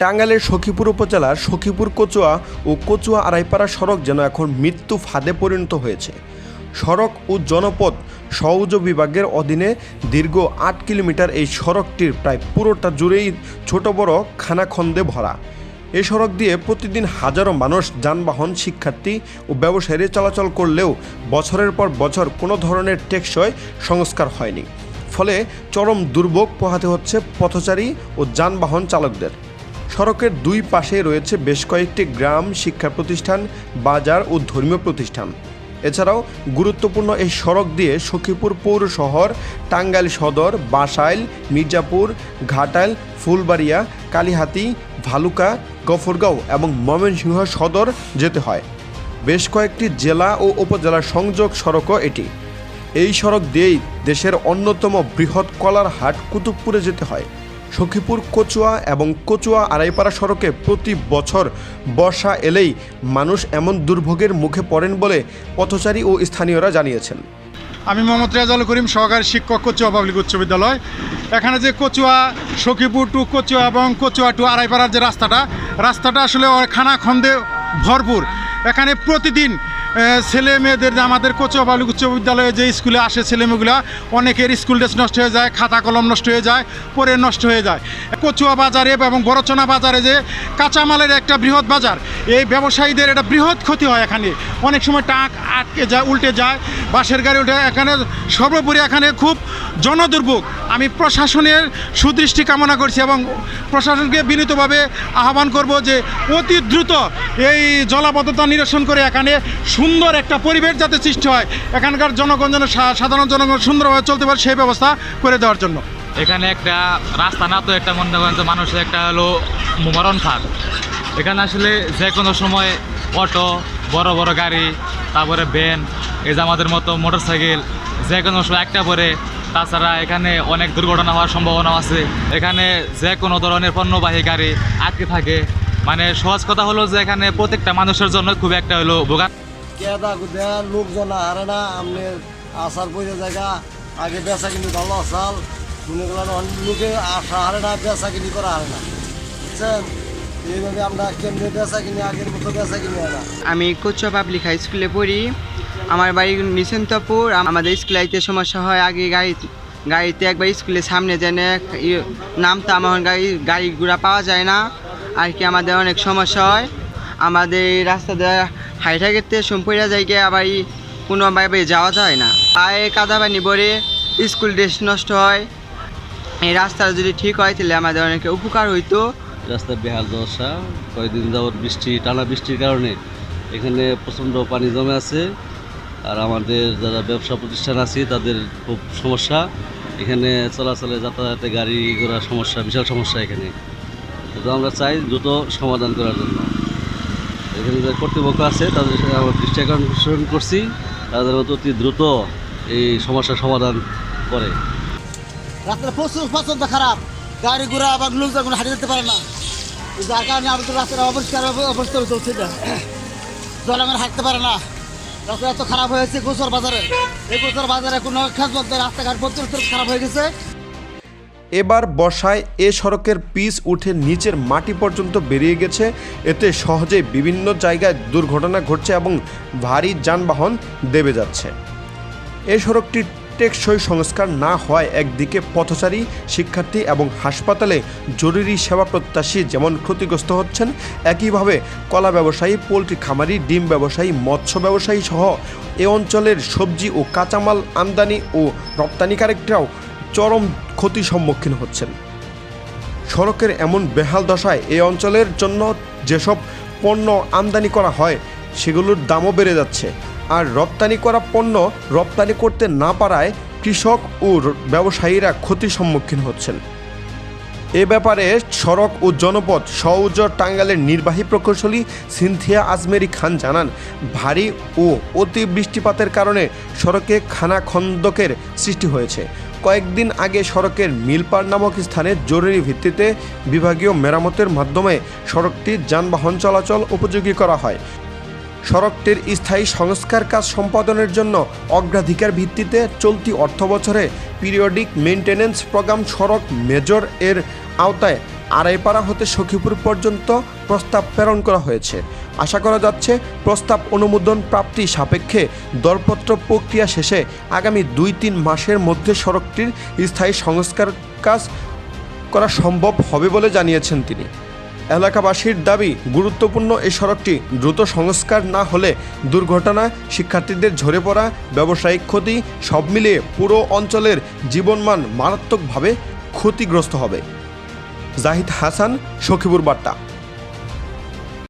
টাঙ্গাইলের সখীপুর উপজেলার সখীপুর কচুয়া ও কচুয়া আড়াইপাড়া সড়ক যেন এখন মৃত্যু ফাঁদে পরিণত হয়েছে। সড়ক ও জনপথ সহজ বিভাগের অধীনে দীর্ঘ আট কিলোমিটার এই সড়কটির প্রায় পুরোটা জুড়েই ছোট বড় খানাখন্দে ভরা। এই সড়ক দিয়ে প্রতিদিন হাজারো মানুষ যানবাহন, শিক্ষার্থী ও ব্যবসায়ী চলাচল করলেও বছরের পর বছর কোনো ধরনের টেকসই সংস্কার হয়নি। ফলে চরম দুর্ভোগ পোহাতে হচ্ছে পথচারী ও যানবাহন চালকদের। সড়কের দুই পাশে রয়েছে বেশ কয়েকটি গ্রাম, শিক্ষা প্রতিষ্ঠান, বাজার ও ধর্মীয় প্রতিষ্ঠান। এছাড়াও গুরুত্বপূর্ণ এই সড়ক দিয়ে সখীপুর পৌর শহর, টাঙ্গাইল সদর, বাসাইল, মির্জাপুর, ঘাটাইল, ফুলবাড়িয়া, কালীহাতি, ভালুকা, গফরগাঁও এবং ময়মনসিংহ সদর যেতে হয়। বেশ কয়েকটি জেলা ও উপজেলার সংযোগ সড়কও এটি। এই সড়ক দিয়েই দেশের অন্যতম বৃহৎ কলার হাট কুতুবপুরে যেতে হয়। সখীপুর, কচুয়া এবং কচুয়া আড়াইপাড়া সড়কে প্রতি বছর বর্ষা এলেই মানুষ এমন দুর্ভোগের মুখে পড়েন বলে পথচারী ও স্থানীয়রা জানিয়েছেন। আমি মোহাম্মদ রেজাউল করিম, সহকারী শিক্ষক কচুয়া পাবলিক উচ্চ বিদ্যালয়। এখানে যে কচুয়া, সখীপুর টু কচুয়া এবং কচুয়া টু আড়াইপাড়ার যে রাস্তাটা রাস্তাটা আসলে খানা খন্দে ভরপুর। এখানে প্রতিদিন ছেলে মেয়েদের যে আমাদের কচুয়া পাবলিক উচ্চ বিদ্যালয়ে যে স্কুলে আসে ছেলেমেয়েগুলো অনেকের স্কুল ড্রেস নষ্ট হয়ে যায়, খাতা কলম নষ্ট হয়ে যায়, পরে নষ্ট হয়ে যায়। কচুয়া বাজারে এবং বড়চনা বাজারে যে কাঁচামালের একটা বৃহৎ বাজার, এই ব্যবসায়ীদের একটা বৃহৎ ক্ষতি হয় এখানে। অনেক সময় টাক আটকে যায়, উল্টে যায় বাসের গাড়ি উঠে এখানে সর্বোপরি এখানে খুব জনদুর্ভোগ। আমি প্রশাসনের সুদৃষ্টি কামনা করছি এবং প্রশাসনকে বিনীতভাবে আহ্বান করব যে অতি দ্রুত এই জলাবদ্ধতা নিরসন করে এখানে সুন্দর একটা পরিবেশ যাতে সৃষ্টি হয়। এখানকার জনগণ যেন সাধারণ জনগণ সুন্দরভাবে চলতে পারে সেই ব্যবস্থা করে দেওয়ার জন্য। এখানে একটা রাস্তা না তো একটা মনে করেন মানুষের একটা হলো মরণ ফাঁদ এখানে আসলে যে কোনো সময় অটো বড় বড় গাড়ি, তারপরে ভ্যান, এই যে আমাদের মতো মোটর সাইকেল যে কোনো সময় একটা পরে তাছাড়া এখানে অনেক দুর্ঘটনা হওয়ার সম্ভাবনা আছে। এখানে যে কোনো ধরনের পণ্যবাহী গাড়ি আটকে থাকে। মানে সহজ কথা হলো যে এখানে প্রত্যেকটা মানুষের জন্য খুব একটা হলো ভোগা কেদা কুদা লোকজন হারে না আপনি আসার পয়সা জায়গা, আগে বেচা কিনি ভালো আসাল। মনে করলেন লোকে আসা হারে না, বেচা কিনি করা হারে না। আমরা আমি কোচা পাবলিক হাই স্কুলে পড়ি। আমার বাড়ি নিশান্তপুর আমাদের স্কুলে আইতে সমস্যা হয় আগে গাড়ি, গাড়িতে একবার স্কুলের সামনে জেনে নামতাম এখন গাড়ি গাড়ি ঘোড়া পাওয়া যায় না। আর কি আমাদের অনেক সমস্যা হয়। আমাদের এই রাস্তা দিয়ে হাইটা গেতে সম্পূর্ণ জায়গায় আবার কোনোভাবে যাওয়া যায় না। পায়ে কাদা পানি ভরে স্কুল ড্রেস নষ্ট হয়। এই রাস্তাটা যদি ঠিক হয়, তাহলে আমাদের অনেক উপকার হইতো। রাস্তার বেহাল দশা কয়েকদিন যাওয়ার বৃষ্টি, টানা বৃষ্টির কারণে এখানে প্রচণ্ড পানি জমে আছে। আর আমাদের যারা ব্যবসা প্রতিষ্ঠান আছে, তাদের খুব সমস্যা। এখানে চলাচলে যাতায়াতে গাড়ি ঘোড়ার সমস্যা, বিশাল সমস্যা এখানে। তো আমরা চাই দ্রুত সমাধান করার জন্য। এখানে যে কর্তৃপক্ষ আছে, তাদের সাথে আমরা দৃষ্টি আকর্ষণ করছি। তাদের অতি দ্রুত এই সমস্যার সমাধান করে। রাস্তাটা প্রচুর পছন্দ খারাপ। গাড়ি ঘোড়া আবার লোকজন হারিয়ে যেতে পারে না। যার কারণে আমাদের রাস্তাটা অপরিষ্কার অবস্থা চলছে না জনগণ হাঁটতে পারে না। রাস্তা এত খারাপ হয়েছে গোসর বাজারে। এই গোসর বাজারে কোনো খাস মধ্যে রাস্তাঘাট প্রচুর খারাপ হয়ে গেছে। এবার বর্ষায় এ সড়কের পিচ উঠে নিচের মাটি পর্যন্ত বেরিয়ে গেছে। এতে সহজেই বিভিন্ন জায়গায় দুর্ঘটনা ঘটছে এবং ভারী যানবাহন দেবে যাচ্ছে। এই সড়কটির টেকসই সংস্কার না হওয়ায় একদিকে পথচারী, শিক্ষার্থী এবং হাসপাতালে জরুরি সেবা প্রত্যাশী যেমন ক্ষতিগ্রস্ত হচ্ছেন, একইভাবে কলা ব্যবসায়ী, পোলট্রি খামারি, ডিম ব্যবসায়ী, মৎস্য ব্যবসায়ী সহ এ অঞ্চলের সবজি ও কাঁচামাল আমদানি ও রপ্তানিকারকরাও চরম ক্ষতির সম্মুখীন হচ্ছেন। সড়কের এমন বেহাল দশায় এই অঞ্চলের জন্য যেসব পণ্য আমদানি করা হয়, সেগুলোর দামও বেড়ে যাচ্ছে। আর রপ্তানি করা পণ্য রপ্তানি করতে না পারায় কৃষক ও ব্যবসায়ীরা ক্ষতির সম্মুখীন হচ্ছেন। এ ব্যাপারে সড়ক ও জনপথ সৌজ টাঙ্গালের নির্বাহী প্রকৌশলী সিনথিয়া আজমেরি খান জানান, ভারী ও অতি বৃষ্টিপাতের কারণে সড়কে খানাখন্দকের সৃষ্টি হয়েছে। কয়েকদিন আগে সড়কের মিলপার নামক স্থানে জরুরি ভিত্তিতে বিভাগীয় মেরামতের মাধ্যমে সড়কটি যানবাহন চলাচল উপযোগী করা হয়। সড়কটির স্থায়ী সংস্কার কাজ সম্পাদনের জন্য অগ্রাধিকার ভিত্তিতে চলতি অর্থবছরে পিরিয়ডিক মেইনটেনেন্স প্রোগ্রাম সড়ক মেজর এর আওতায় আড়াইপাড়া হতে সখীপুর পর্যন্ত প্রস্তাব প্রেরণ করা হয়েছে। আশা করা যাচ্ছে প্রস্তাব অনুমোদন প্রাপ্তি সাপেক্ষে দরপত্র প্রক্রিয়া শেষে আগামী দুই তিন মাসের মধ্যে সড়কটির স্থায়ী সংস্কার কাজ করা সম্ভব হবে বলে জানিয়েছেন তিনি। এলাকাবাসীর দাবি, গুরুত্বপূর্ণ এই সড়কটি দ্রুত সংস্কার না হলে দুর্ঘটনা শিক্ষার্থীদের ঝরে পড়া, ব্যবসায়িক ক্ষতি সব মিলিয়ে পুরো অঞ্চলের জীবনমান মারাত্মকভাবে ক্ষতিগ্রস্ত হবে। জাহিদ হাসান সখিবুর বার্তা।